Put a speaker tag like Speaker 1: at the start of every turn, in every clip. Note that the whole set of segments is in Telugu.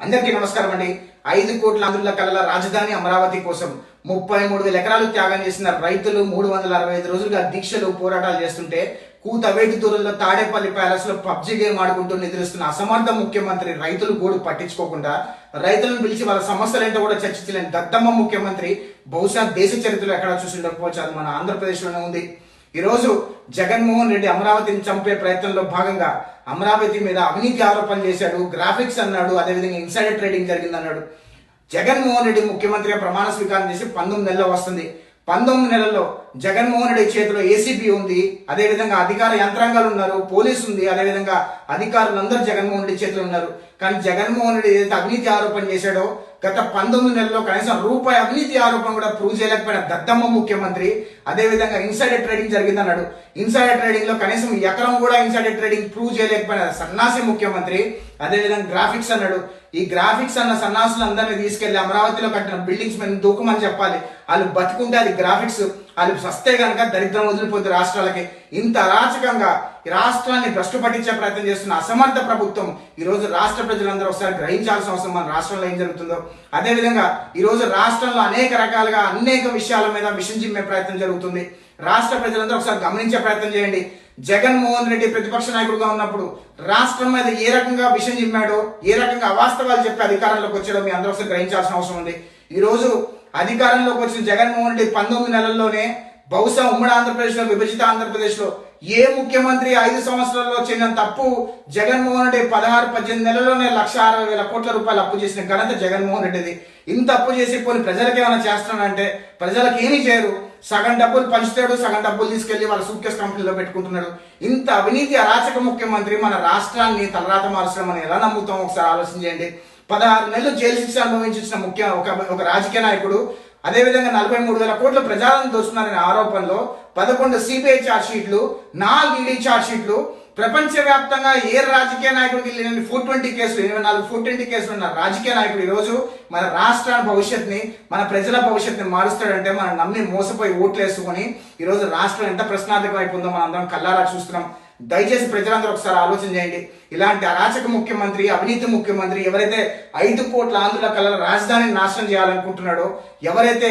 Speaker 1: అందరికీ నమస్కారం అండి. ఐదు కోట్ల ఆంధ్రుల కలల రాజధాని అమరావతి కోసం ముప్పై మూడు వేల ఎకరాలు త్యాగం చేసిన రైతులు మూడు వందల అరవై ఐదు రోజులుగా దీక్షలు పోరాటాలు చేస్తుంటే కూతవేటి దూరంలో తాడేపల్లి ప్యాలెస్లో పబ్జి గేమ్ ఆడుకుంటూ నిద్రిస్తున్న అసమర్థ ముఖ్యమంత్రి రైతులు గోడు పట్టించుకోకుండా రైతులను పిలిచి వాళ్ళ సమస్యలు ఏంటో కూడా చర్చించలేని దత్తమ్మ ముఖ్యమంత్రి బహుశా దేశ చరిత్రలో ఎక్కడ చూసి ఉండకపోవచ్చు అది మన ఆంధ్రప్రదేశ్లోనే ఉంది. ఈరోజు జగన్మోహన్ రెడ్డి అమరావతిని చంపే ప్రయత్నంలో భాగంగా అమరావతి మీద అవినీతి ఆరోపణలు చేశాడు గ్రాఫిక్స్ అన్నాడు అదేవిధంగా ఇన్సైడర్ ట్రేడింగ్ జరిగింది అన్నాడు జగన్మోహన్ రెడ్డి ముఖ్యమంత్రిగా ప్రమాణ స్వీకారం చేసి పంతొమ్మిది నెలలో వస్తుంది. పంతొమ్మిది నెలల్లో జగన్మోహన్ రెడ్డి చేతిలో ఏసీబీ ఉంది అదేవిధంగా అధికార యంత్రాంగాలు ఉన్నారు పోలీసు ఉంది అదేవిధంగా అధికారులందరూ జగన్మోహన్ రెడ్డి చేతిలో ఉన్నారు. కానీ జగన్మోహన్ రెడ్డి ఏదైతే అవినీతి ఆరోపణ చేశాడో గత పంతొమ్మిది నెలల్లో కనీసం రూపాయి అవినీతి ఆరోపణ కూడా ప్రూవ్ చేయలేకపోయిన దద్దమ్మ ముఖ్యమంత్రి అదేవిధంగా ఇన్సైడర్ ట్రేడింగ్ జరిగింది అన్నాడు ఇన్సైడర్ ట్రేడింగ్లో కనీసం ఎకరం కూడా ఇన్సైడర్ ట్రేడింగ్ ప్రూవ్ చేయలేకపోయిన సన్నాసి ముఖ్యమంత్రి అదేవిధంగా గ్రాఫిక్స్ అన్నాడు. ఈ గ్రాఫిక్స్ అన్న సన్నాసులు అందరినీ తీసుకెళ్ళి అమరావతిలో కట్టిన బిల్డింగ్స్ మీద దూకమని చెప్పాలి. వాళ్ళు బతుకుంటే అది గ్రాఫిక్స్. వాళ్ళు సస్తే కనుక దరిద్రం వదిలిపోతే రాష్ట్రాలకి. ఇంత అరాచకంగా ఈ రాష్ట్రాన్ని భ్రష్టు పట్టించే ప్రయత్నం చేస్తున్న అసమర్థ ప్రభుత్వం ఈ రోజు రాష్ట్ర ప్రజలందరూ ఒకసారి గ్రహించాల్సిన అవసరం మన రాష్ట్రంలో ఏం జరుగుతుందో. అదేవిధంగా ఈరోజు రాష్ట్రంలో అనేక రకాలుగా అనేక విషయాల మీద విషం చిమ్మే ప్రయత్నం జరుగుతుంది. రాష్ట్ర ప్రజలందరూ ఒకసారి గమనించే ప్రయత్నం చేయండి. జగన్మోహన్ రెడ్డి ప్రతిపక్ష నాయకుడుగా ఉన్నప్పుడు రాష్ట్రం మీద ఏ రకంగా విషయం చిమ్మాడో ఏ రకంగా అవాస్తవాలు చెప్పి అధికారంలోకి వచ్చాడో మీ అందరూ ఒకసారి గ్రహించాల్సిన అవసరం ఉంది. ఈ రోజు అధికారంలోకి వచ్చిన జగన్మోహన్ రెడ్డి పంతొమ్మిది నెలల్లోనే బహుశా ఉమ్మడి ఆంధ్రప్రదేశ్లో విభజిత ఆంధ్రప్రదేశ్లో ఏ ముఖ్యమంత్రి ఐదు సంవత్సరాల్లో చేయని తప్పు జగన్మోహన్ రెడ్డి పదహారు పద్దెనిమిది నెలల్లోనే లక్ష అరవై వేల కోట్ల రూపాయలు అప్పు చేసిన ఘనత జగన్మోహన్ రెడ్డిది. ఇంత అప్పు చేసి కొన్ని ప్రజలకు ఏమైనా చేస్తున్నాడంటే ప్రజలకు ఏమీ చేయరు. సగం డబ్బులు పంచుతాడు సగం డబ్బులు తీసుకెళ్ళి వాళ్ళ సూక్యస్ కంపెనీలో పెట్టుకుంటున్నాడు. ఇంత అవినీతి అరాచక ముఖ్యమంత్రి మన రాష్ట్రాన్ని తలరాత మార్చడం మనం ఎలా నమ్ముతాం? ఒకసారి ఆలోచించండి పదహారు నెలలు జైలు శిక్ష అనుభవించిన ముఖ్య ఒక ఒక రాజకీయ నాయకుడు అదేవిధంగా నలభై మూడు వేల కోట్ల ప్రజలను దోస్తున్నారనే ఆరోపణలో పదకొండు సిబిఐ ఛార్జ్ షీట్లు నాలుగు ఈడీ ఛార్జ్ షీట్లు ప్రపంచవ్యాప్తంగా ఏ రాజకీయ నాయకుడికి లేని ఫోర్ ట్వంటీ కేసులు ఇరవై నాలుగు ఫోర్ ట్వంటీ కేసులు ఉన్న రాజకీయ నాయకుడు ఈ రోజు మన రాష్ట్ర భవిష్యత్తుని మన ప్రజల భవిష్యత్తుని మారుస్తాడంటే మనం నమ్మి మోసపోయి ఓట్లు వేసుకొని ఈరోజు రాష్ట్రం ఎంత ప్రశ్నార్థకం అయిపోయిందో మనం అందరం కల్లారా చూస్తున్నాం. దయచేసి ప్రజలందరూ ఒకసారి ఆలోచన చేయండి. ఇలాంటి అరాచక ముఖ్యమంత్రి అవినీతి ముఖ్యమంత్రి ఎవరైతే ఐదు కోట్ల ఆంధ్రుల కళల రాజధానిని నాశనం చేయాలనుకుంటున్నాడో ఎవరైతే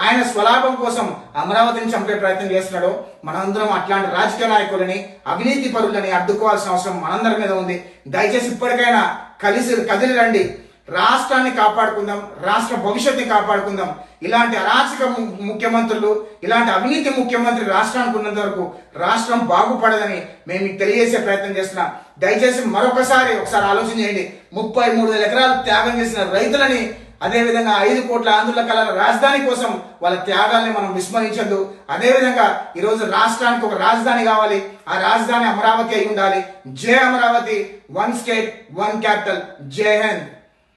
Speaker 1: ఆయన స్వలాభం కోసం అమరావతిని చంపే ప్రయత్నం చేస్తున్నాడో మనందరం అట్లాంటి రాజకీయ నాయకులని అవినీతి పరులని అడ్డుకోవాల్సిన అవసరం మనందరి మీద ఉంది. దయచేసి ఇప్పటికైనా కలిసి కదిలి రండి రాష్ట్రాన్ని కాపాడుకుందాం రాష్ట్ర భవిష్యత్తుని కాపాడుకుందాం. ఇలాంటి అరాచక ముఖ్యమంత్రులు ఇలాంటి అవినీతి ముఖ్యమంత్రి రాష్ట్రానికి ఉన్నంత వరకు రాష్ట్రం బాగుపడదని మేము మీకు తెలియజేసే ప్రయత్నం చేస్తున్నాం. దయచేసి మరొకసారి ఒకసారి ఆలోచన చేయండి. ముప్పై మూడు వేల ఎకరాలు త్యాగం చేసిన రైతులని అదేవిధంగా ఐదు కోట్ల ఆంధ్రుల కళల రాజధాని కోసం వాళ్ళ త్యాగాల్ని మనం విస్మరించద్దు. అదేవిధంగా ఈరోజు రాష్ట్రానికి ఒక రాజధాని కావాలి. ఆ రాజధాని అమరావతి అయి ఉండాలి. Jai Amaravati one state one capital. Jai Hind.